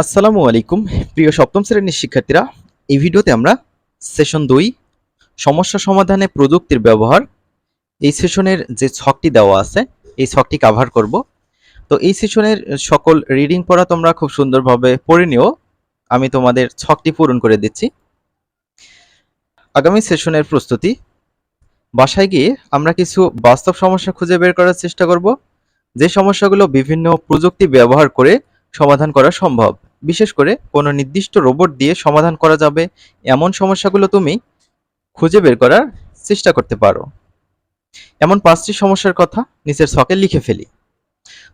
আসসালামু আলাইকুম। প্রিয় সপ্তম শ্রেণির শিক্ষার্থীরা, এই ভিডিওতে আমরা সেশন দুই, সমস্যা সমাধানে প্রযুক্তির ব্যবহার, এই সেশনের যে ছকটি দেওয়া আছে, এই ছকটি কাভার করব। তো এই সেশনের সকল রিডিং পড়া তোমরা খুব সুন্দরভাবে পড়ে নিও। আমি তোমাদের ছকটি পূরণ করে দিচ্ছি। আগামী সেশনের প্রস্তুতি, বাসায় গিয়ে আমরা কিছু বাস্তব সমস্যা খুঁজে বের করার চেষ্টা করব, যে সমস্যাগুলো বিভিন্ন প্রযুক্তি ব্যবহার করে সমাধান করা সম্ভব। বিশেষ করে কোনো নির্দিষ্ট রোবট দিয়ে সমাধান করা যাবে এমন সমস্যাগুলো তুমি খুঁজে বের করার চেষ্টা করতে পারো। এমন পাঁচটি সমস্যার কথা নিচের ছকে লিখে ফেলি।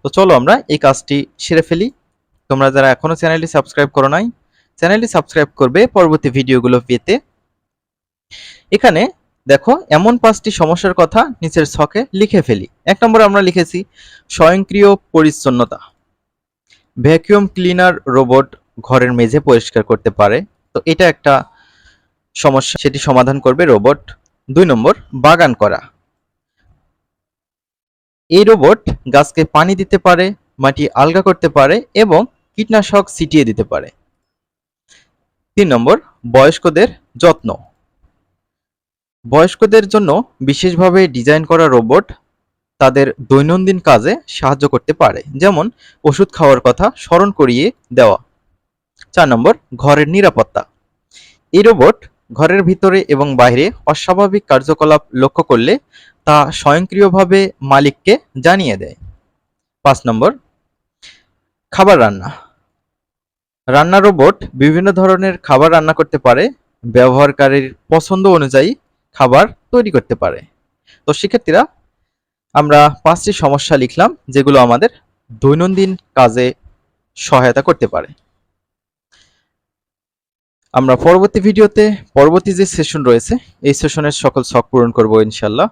তো চলো আমরা এই কাজটি সেরে ফেলি। তোমরা যারা এখনও চ্যানেলটি সাবস্ক্রাইব করো নাই, চ্যানেলটি সাবস্ক্রাইব করবে পরবর্তী ভিডিওগুলো পেতে। এখানে দেখো, এমন পাঁচটি সমস্যার কথা নিচের ছকে লিখে ফেলি। এক নম্বরে আমরা লিখেছি স্বয়ংক্রিয় পরিচ্ছন্নতা। ভ্যাকুয়াম ক্লিনার রোবট ঘরের মেঝে পরিষ্কার করতে পারে। তো এটা একটা সমস্যা, সেটি সমাধান করবে রোবট। দুই নম্বর, বাগান করা। এই রোবট গাছকে পানি দিতে পারে, মাটি আলগা করতে পারে এবং কীটনাশক ছিটিয়ে দিতে পারে। তিন নম্বর, বয়স্কদের যত্ন। বয়স্কদের জন্য বিশেষভাবে ডিজাইন করা রোবট তাদের দৈনন্দিন কাজে সাহায্য করতে পারে। যেমন, ওষুধ খাওয়ার কথা স্মরণ করিয়ে দেওয়া। চার নম্বর, ঘরের নিরাপত্তা। এই রোবট ঘরের ভিতরে এবং বাইরে অস্বাভাবিক কার্যকলাপ লক্ষ্য করলে তা স্বয়ংক্রিয়ভাবে মালিককে জানিয়ে দেয়। পাঁচ নম্বর, খাবার রান্না। রান্না রোবট বিভিন্ন ধরনের খাবার রান্না করতে পারে, ব্যবহারকারীর পছন্দ অনুযায়ী খাবার তৈরি করতে পারে। তো শিক্ষার্থীরা আমরা পাঁচটি সমস্যা লিখলাম যেগুলো আমাদের দৈনন্দিন কাজে সহায়তা করতে পারে। আমরা পরবর্তী ভিডিওতে, পরবর্তী যে সেশন রয়েছে, এই সেশনের সকল শখ পূরণ করব ইনশাল্লাহ